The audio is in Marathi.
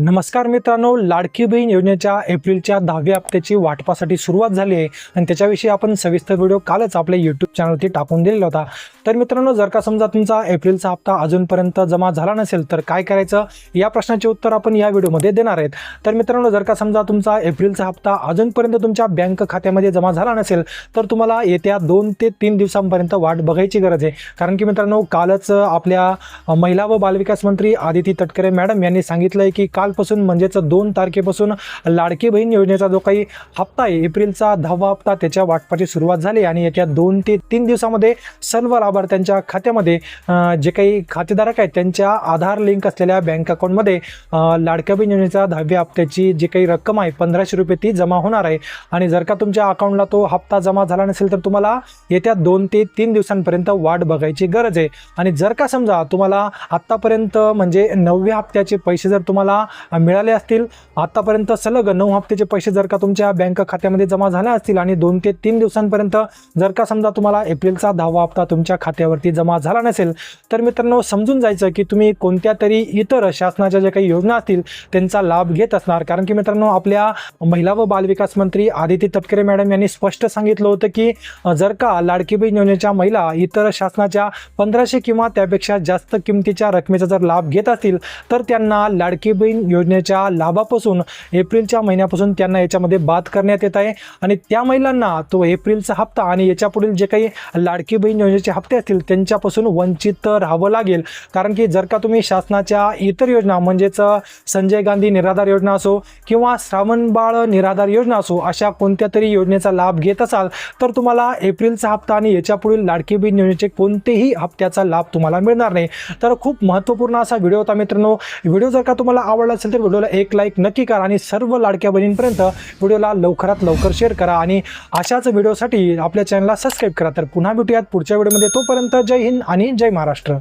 नमस्कार मित्रांनो लाडकी बहीण योजनेच्या एप्रिलच्या दहाव्या हप्त्याची वाटपासाठी सुरुवात झाली आहे. आणि त्याच्याविषयी आपण सविस्तर व्हिडिओ कालच आपल्या यूट्यूब चॅनलवरती टाकून दिलेला होता. तर मित्रांनो जर का समजा तुमचा एप्रिलचा हप्ता अजूनपर्यंत जमा झाला नसेल तर काय करायचं? या प्रश्नाचे उत्तर आपण या व्हिडिओमध्ये देणार आहेत. तर मित्रांनो जर का समजा तुमचा एप्रिलचा हप्ता अजूनपर्यंत तुमच्या बँक खात्यामध्ये जमा झाला नसेल तर तुम्हाला येत्या दोन ते तीन दिवसांपर्यंत वाट बघायची गरज आहे. कारण की मित्रांनो कालच आपल्या महिला व बालविकास मंत्री आदिती तटकरे मॅडम यांनी सांगितलं आहे की काल कालपासून म्हणजेच दोन तारखेपासून लाडकी बहीण योजनेचा जो काही हप्ता आहे एप्रिलचा दहावा हप्ता त्याच्या वाटपाची सुरुवात झाली आणि येत्या दोन ते तीन दिवसामध्ये सर्व लाभार्थ्यांच्या खात्यामध्ये जे काही खातेधारक आहेत त्यांच्या आधार लिंक असलेल्या बँक अकाउंटमध्ये लाडक्या बहीण योजनेचा दहाव्या हप्त्याची जी काही रक्कम आहे पंधराशे रुपये ती जमा होणार आहे. आणि जर का तुमच्या अकाउंटला तो हप्ता जमा झाला नसेल तर तुम्हाला येत्या दोन ते तीन दिवसांपर्यंत वाट बघायची गरज आहे. आणि जर का समजा तुम्हाला आत्तापर्यंत म्हणजे नवव्या हप्त्याचे पैसे जर तुम्हाला मिळाले असतील. आत्तापर्यंत सलग नऊ हप्त्याचे पैसे जर का तुमच्या बँक खात्यामध्ये जमा झाले असतील आणि दोन ते तीन दिवसांपर्यंत जर का समजा तुम्हाला एप्रिलचा दहावा हप्ता तुमच्या खात्यावरती जमा झाला नसेल तर मित्रांनो समजून जायचं की तुम्ही कोणत्या तरी इतर शासनाच्या ज्या काही योजना असतील त्यांचा लाभ घेत असणार. कारण की मित्रांनो आपल्या महिला व बालविकास मंत्री आदिती तटकरे मॅडम यांनी स्पष्ट सांगितलं होतं की जर का लाडकी बहीण योजनेच्या महिला इतर शासनाच्या पंधराशे किंवा त्यापेक्षा जास्त किमतीच्या रकमेचा जर लाभ घेत असतील तर त्यांना लाडकी बहीण योजनेच्या लाभापासून एप्रिलच्या महिन्यापासून त्यांना याच्यामध्ये बाद करण्यात येत आहे. आणि त्या महिलांना तो एप्रिलचा हप्ता आणि याच्यापुढील जे काही लाडकी बहीण योजनेचे हप्ते असतील त्यांच्यापासून वंचित राहावं लागेल. कारण की जर का तुम्ही शासनाच्या इतर योजना म्हणजेच संजय गांधी निराधार योजना असो किंवा श्रावणबाळ निराधार योजना असो अशा कोणत्या तरी योजनेचा लाभ घेत असाल तर तुम्हाला एप्रिलचा हप्ता आणि याच्यापुढील लाडकी बहीण योजनेचे कोणतेही हप्त्याचा लाभ तुम्हाला मिळणार नाही. तर खूप महत्त्वपूर्ण असा व्हिडिओ होता मित्रांनो. व्हिडिओ जर का तुम्हाला आवडला असेल तर व्हिडिओला एक लाईक नक्की करा आणि सर्व लाडक्या बहिणींपर्यंत व्हिडिओला लवकरात लवकर शेअर करा. आणि अशाच व्हिडिओसाठी आपल्या चॅनलला सबस्क्राईब करा. तर पुन्हा भेटूयात पुढच्या व्हिडिओमध्ये तोपर्यंत जय हिंद आणि जय महाराष्ट्र.